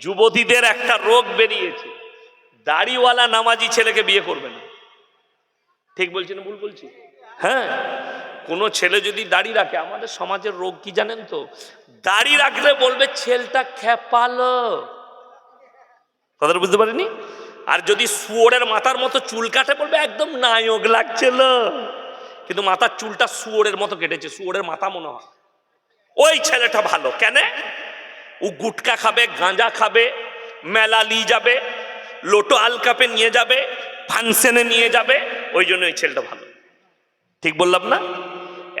যুবতীদের একটা রোগ বেরিয়েছে। দাড়িওয়ালা নামাজি ছেলেকে বিয়ে করবে না। ঠিক বলছি না ভুল বলছি? হ্যাঁ কোনো ছেলে যদি দাড়ি রাখে, আমাদের সমাজের রোগ কি জানেন তো? দাড়ি রাখলে বলবে, ছেলেটা খেপালো। কথাটা বুঝতে পারিনি? আর যদি শুয়োরের মাথার মতো চুল কাটে, বলবে, একদম নায়ক লাগছিল। কিন্তু মাথার চুলটা শুয়োরের মতো কেটেছে, শুয়োরের মাথা মনে হয়। ওই ছেলেটা ভালো। কেন? ও গুটকা খাবে, গাঁজা খাবে, মেলা নিয়ে যাবে, লোটো আলকাপে নিয়ে যাবে ফাংশনে নিয়ে যাবে, ওই জন্য ওই ছেলেটা ভালো। ঠিক বললাম না?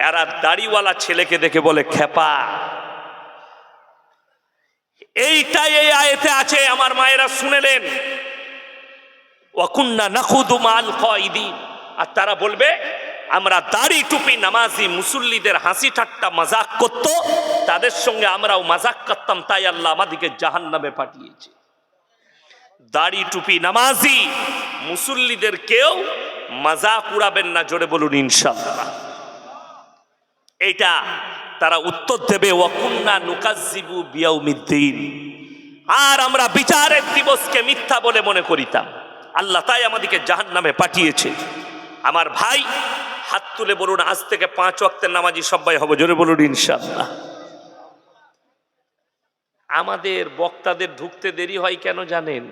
এরা দাড়িওয়ালা ছেলেকে দেখে বলে খেপা এইটাই এই আয়েতে আছে, আমার মায়েরা শুনেলেন। ওয়াকুন্না নাখুদু মাল কয়দিন আর তারা বলবে আমরা দাড়ি টুপি নামাজি মুসল্লিদের হাসি ঠাট্টা মাজাক করত, তাদের সঙ্গে আমরাও মাজাক করতাম, তাই আল্লাহ আমাদেরকে জাহান নামে পাঠিয়েছে। দাড়ি টুপি নামাজি মুসল্লিদের কেউ মাজাক উড়াবেন না, জোরে বলুন ইনশাল্লাহ এইটা তারা উত্তর দেবে, ওয়াকুন্না নুকাজিবু বিয়াউমিদ্দিন। আর আমরা বিচারের দিবসকে মিথ্যা বলে মনে করিতাম। আল্লাহ তাই আমাদেরকে জাহান নামে পাঠিয়েছে। আমার ভাই হাত তুলে বলুন, আজ থেকে পাঁচ ওয়াক্তের নামাজি সবাই হবে, জোরে বলুন ইনশাল্লাহ আমাদের বক্তাদের ঢুকতে দেরি হয় কেন জানেন?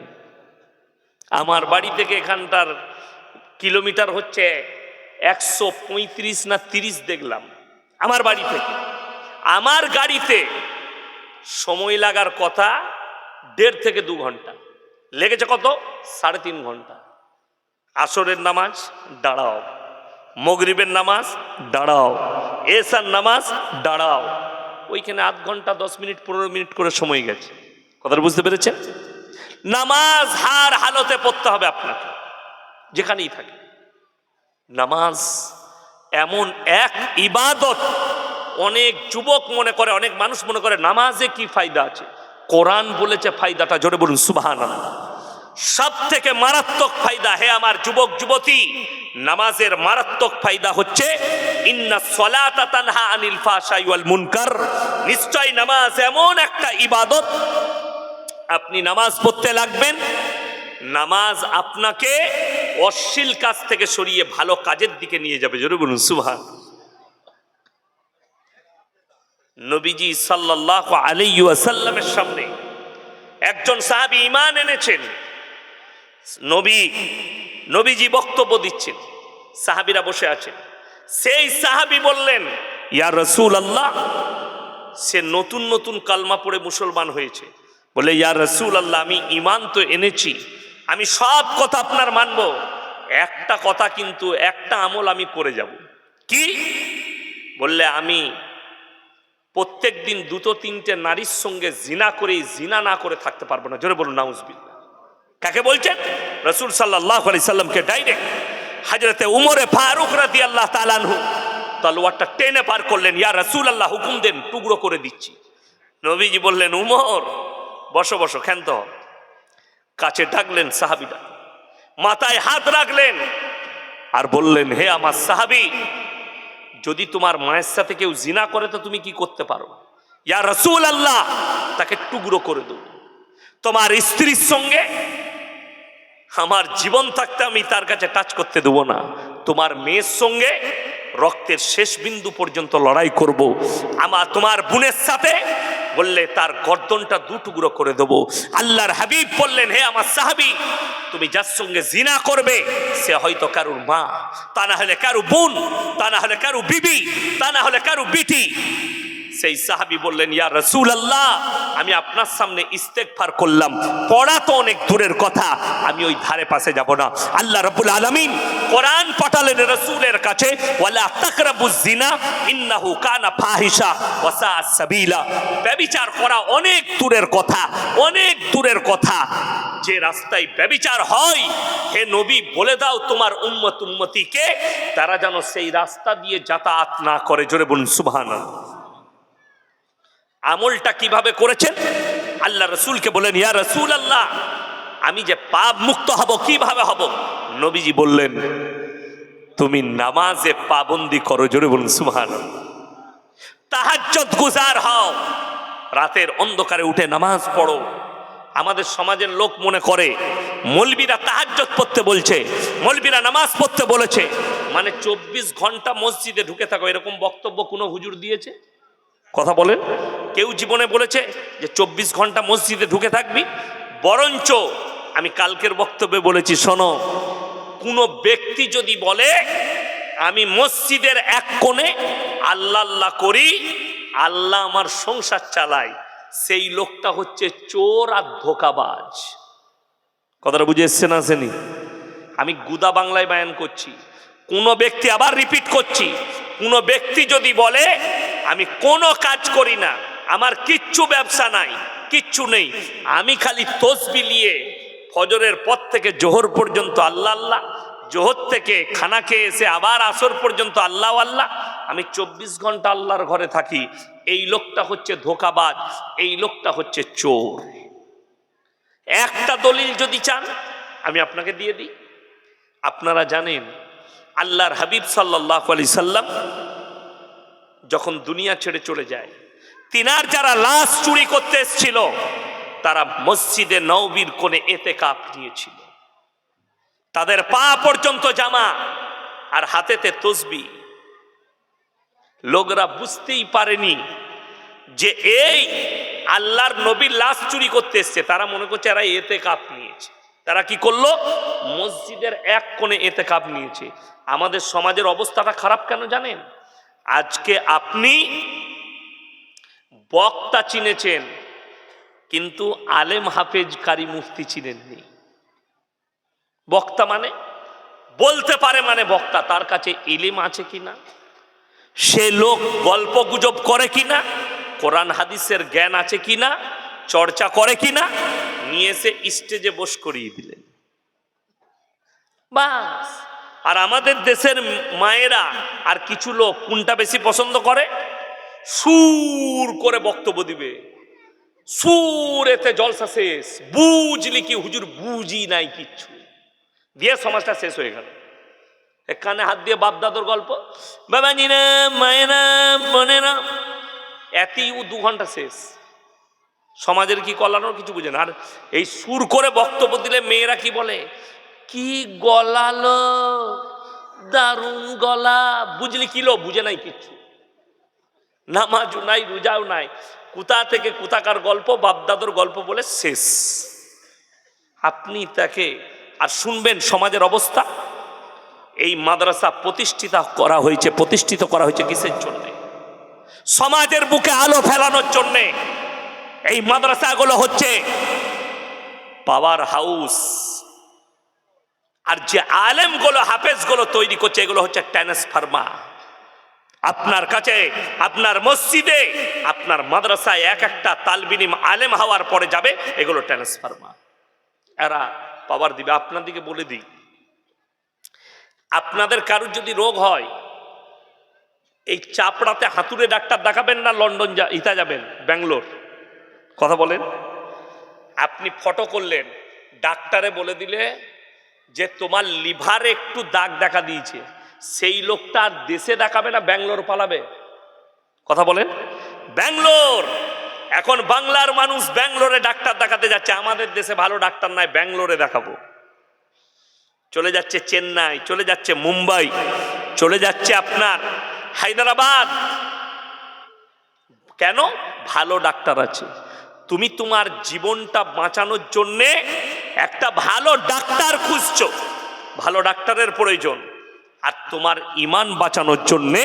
আমার বাড়ি থেকে এখানটার কিলোমিটার হচ্ছে একশো পঁয়ত্রিশ না তিরিশ দেখলাম, আমার বাড়ি থেকে। আমার গাড়িতে সময় লাগার কথা দেড় থেকে দু ঘণ্টা, লেগেছে কত? সাড়ে তিন ঘণ্টা। আসরের নামাজ, দাঁড়াও। মগরিবের নামাজ, দাঁড়াও। এসার নামাজ, দাঁড়াও। ওইখানে আধ ঘণ্টা, দশ মিনিট, পনেরো মিনিট করে সময় গেছে। কথাটা বুঝতে পেরেছেন? নামাজ হার হালতে পড়তে হবে আপনাকে, যেখানেই থাকে। নামাজ এমন এক ইবাদত, অনেক যুবক মনে করে, অনেক মানুষ মনে করে, নামাজে কি ফায়দা আছে? কোরআন বলেছে ফায়দাটা, জোরে বলুন সুবাহান সব থেকে মারাত্মক ফায়দা হে আমার যুবক, যুবতী, নামাজের মারাত্মক ফায়দা হচ্ছে, ইন্না সলাতা তানহা আনিল ফাশাই ওয়াল মুনকার। নিশ্চয় নামাজ এমন একটা ইবাদত, আপনি নামাজ পড়তে লাগবেন, নামাজ আপনাকে অশ্লীল কাজ থেকে সরিয়ে ভালো কাজের দিকে নিয়ে যাবে। জোরে বলুন, সুবহান। নবীজি সাল্লাহ আলাইসাল্লামের সামনে একজন সাহাবী ইমান এনেছেন। নবী, নবীজি বক্তব্য দিচ্ছেন, সাহাবীরা বসে আছেন। সেই সাহাবী বললেন, ইয়া রসুল আল্লাহ সে নতুন নতুন কালমা পড়ে মুসলমান হয়েছে। বলে, ইয়া রসুল আল্লাহ আমি ইমান তো এনেছি, আমি সব কথা আপনার মানব, একটা কথা কিন্তু, একটা আমল আমি করে যাব। কি? বললে, আমি প্রত্যেক দিন দুটো তিনটে নারীর সঙ্গে জিনা করে, জিনা না করে থাকতে পারব না। জোরে বলুন নাউজবিল্লা কাকে বলছেন? রসুল সাল্লাহ আলি সাল্লামকে ডাইরেক্ট হাজরতে উমরে ফারুক রাদি আল্লাহ তালানহু তলোয়ারটা টেনে পার করলেন, ইয়া রসুল আল্লাহ হুকুম দেন, টুকরো করে দিচ্ছি। নবীজি বললেন, উমর, বসো বসো, ক্ষান্ত কাছে ডাকলেন সাহাবিটা মাথায় হাত রাখলেন আর বললেন, হে আমার সাহাবি, যদি তোমার মায়ের সাথে কেউ জিনা করে, তো তুমি কি করতে পারো? ইয়া রসুল আল্লাহ তাকে টুকরো করে দেবো। তোমার স্ত্রীর সঙ্গে আমার জীবন থাকতে আমি তার কাছে টাচ করতে দেবো না। তোমার মেয়ের সঙ্গে রক্তের শেষ বিন্দু পর্যন্ত লড়াই করব। আমার তোমার বোনের সাথে বললে তার গর্দনটা দু টুকরো করে দেবো। আল্লাহর হাবিব বললেন, হে আমার সাহাবি, তুমি যার সঙ্গে জিনা করবে, সে হয়তো কারুর মা, তা না হলে কারু বোন, তা না হলে কারু বিবি, তা না হলে কারু বিটি। সেই সাহাবি বললেন, ইয়া রসুল আল্লাহ আমি আপনার সামনে ইস্তেক ইস্তেকফার করলাম। পড়া তো অনেক দূরের কথা, আমি ওই ধারে পাশে যাব না। আল্লাহ রবুল আলামিন কোরআন পাঠালেন রসুলের কাছে, ওয়ালা তাকরাবুজ জিনা ইন্নাহু কানা ফাহিশা ওয়া সাআ সাবিলা। ব্যভিচার করা অনেক দূরের কথা, অনেক দূরের কথা। যে রাস্তায় ব্যভিচার হয়, হে নবী, বলে দাও তোমার উম্মত উম্মতিকে, তারা যেন সেই রাস্তা দিয়ে যাতায়াত না করে। জোরে বলুন, সুবহানাল্লাহ। আমলটা কীভাবে করেছেন? আল্লাহ রসুলকে বলেন, ইয়া রসুল আল্লাহ আমি যে পাপ মুক্ত হব, কীভাবে হব? নবীজি বললেন, তুমি নামাজে পাবন্দি করো, জোরে বলুন সুহান তাহাজ্জত গুজার হও। রাতের অন্ধকারে উঠে নামাজ পড়ো। আমাদের সমাজের লোক মনে করে, মলবিরা তাহাজ্জত পড়তে বলছে, মলবিরা নামাজ পড়তে বলেছে। মানে চব্বিশ ঘণ্টা মসজিদে ঢুকে থাকো, এরকম বক্তব্য কোনো হুজুর দিয়েছে? কথা বলেন। কেউ জীবনে বলেছে যে চব্বিশ ঘণ্টা মসজিদে ঢুকে থাকবি, বরঞ্চ আমি কালকের বক্তব্যে বলেছি, শোনো, কোনো ব্যক্তি যদি বলে, আমি মসজিদের এক কোণে আল্লাহ আল্লাহ করি, আল্লাহ আমার সংসার চালাই সেই লোকটা হচ্ছে চোর আর ধোকাবাজ। কথাটা বুঝে এসছে না আসেনি আমি গুদা বাংলায় বায়ান করছি, কোনো ব্যক্তি আবার রিপিট করছি, কোনো ব্যক্তি যদি বলে, আমি কোনো কাজ করি না আমার কিচ্ছু ব্যবসা নাই, কিচ্ছু নেই। আমি খালি তসবি নিয়ে ফজরের পর থেকে জোহর পর্যন্ত আল্লাহ আল্লাহ, জোহর থেকে খানা খেয়ে এসে আবার আসর পর্যন্ত আল্লাহ আল্লাহ। আমি চব্বিশ ঘণ্টা আল্লাহর ঘরে থাকি। এই লোকটা হচ্ছে ধোকাবাজ, এই লোকটা হচ্ছে চোর। একটা দলিল যদি চান, আমি আপনাকে দিয়ে দিই। আপনারা জানেন, আল্লাহর হাবিব সাল্লাহ আলি সাল্লাম যখন দুনিয়া ছেড়ে চলে যায় তিনার যারা লাশ চুরি করতে এসেছিল, তারা মসজিদে নওবীর কোণে এতে কাপ নিয়েছিল। তাদের পা পর্যন্ত জামা আর হাতেতে তসবি। লোকরা বুঝতেই পারেনি যে এই আল্লাহর নবীর লাশ চুরি করতে এসছে। তারা মনে করছে এরা এতে কাপ নিয়েছে। তারা কি করল? মসজিদের এক কোণে এতে কাপ নিয়েছে। আমাদের সমাজের অবস্থাটা খারাপ কেন জানেন? আজকে আপনি বক্তা চিনেছেন, কিন্তু আলেম হাফেজ কারি মুফতি চিনেননি। বক্তা মানে? বলতে পারে মানে বক্তা, তার কাছে ইলিম আছে কিনা সে লোক গল্প গুজব করে কিনা কোরআন হাদিসের জ্ঞান আছে কিনা চর্চা করে কিনা নিয়ে এসে স্টেজে বস করিয়ে দিলেন। আর আমাদের দেশের মায়েরা আর কিছু লোক কোনটা বেশি পছন্দ করে? সুর করে বক্তব্য দিবে। সুর এতে জলসা শেষ বুঝলি কি হুজুর বুঝি নাই কিচ্ছু। দিয়ে সমাজটা শেষ হয়ে গেল। কানে হাত দিয়ে বাপ দাদুর গল্প, বাবাজিরা, মায়েরা, বোনেরা, এতই ও দু ঘণ্টা শেষ। সমাজের কি কল্যাণও কিছু বুঝে না। আর এই সুর করে বক্তব্য দিলে মেয়েরা কি বলে? কি গলালো, দারুণ গলা, বুঝলি কিলো বুঝে নাই কিচ্ছু। নামাজও নাই, রোজাও নাই। কোথা থেকে কোথাকার গল্প, বাপদাদর গল্প বলে শেষ। আপনি তাকে, আর শুনবেন সমাজের অবস্থা? এই মাদ্রাসা প্রতিষ্ঠিত করা হয়েছে, প্রতিষ্ঠিত করা হয়েছে কিসের জন্য? সমাজের বুকে আলো ফেলানোর জন্যে এই মাদ্রাসাগুলো হচ্ছে পাওয়ার হাউস আর যে আলেমগুলো, হাফেজগুলো তৈরি করছে, এগুলো হচ্ছে ট্রান্সফার্মা আপনার কাছে, আপনার মসজিদে, আপনার মাদ্রাসায় এক একটা তালবিনিম আলেম হওয়ার পরে যাবে, এগুলো ট্রান্সফার্মা এরা পাওয়ার দিবে। আপনাদেরকে বলে দিই, আপনাদের কারুর যদি রোগ হয়, এই চাপড়াতে হাতুড়ে ডাক্তার দেখাবেন না, লন্ডন যা, ইতা যাবেন, ব্যাঙ্গালোর। কথা বলেন। আপনি ফটো করলেন, ডাক্তারে বলে দিলে যে তোমার লিভারে একটু দাগ দেখা দিয়েছে। সেই লোকটা আর দেশে দেখাবে না, ব্যাঙ্গালোর পালাবে। কথা বলেন। ব্যাঙ্গালোর! এখন বাংলার মানুষ ব্যাঙ্গালোরে ডাক্তার দেখাতে যাচ্ছে। আমাদের দেশে ভালো ডাক্তার নাই, ব্যাঙ্গালোরে দেখাবো। চলে যাচ্ছে চেন্নাই, চলে যাচ্ছে মুম্বাই, চলে যাচ্ছে আপনার হায়দ্রাবাদ। কেন? ভালো ডাক্তার আছে। তুমি তোমার জীবনটা বাঁচানোর জন্যে একটা ভালো ডাক্তার খুঁজছো। ভালো ডাক্তারের প্রয়োজন। আর তোমার ইমান বাঁচানোর জন্যে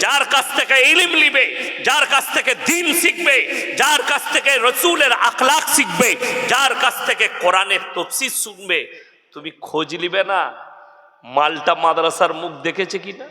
যার কাছ থেকে ইলিম নিবে, যার কাছ থেকে দিন শিখবে, যার কাছ থেকে রসুলের আখলাক শিখবে, যার কাছ থেকে কোরআনের তফসির শুনবে, তুমি খোঁজ নিবে না? মালটা মাদ্রাসার মুখ দেখেছে কিনা?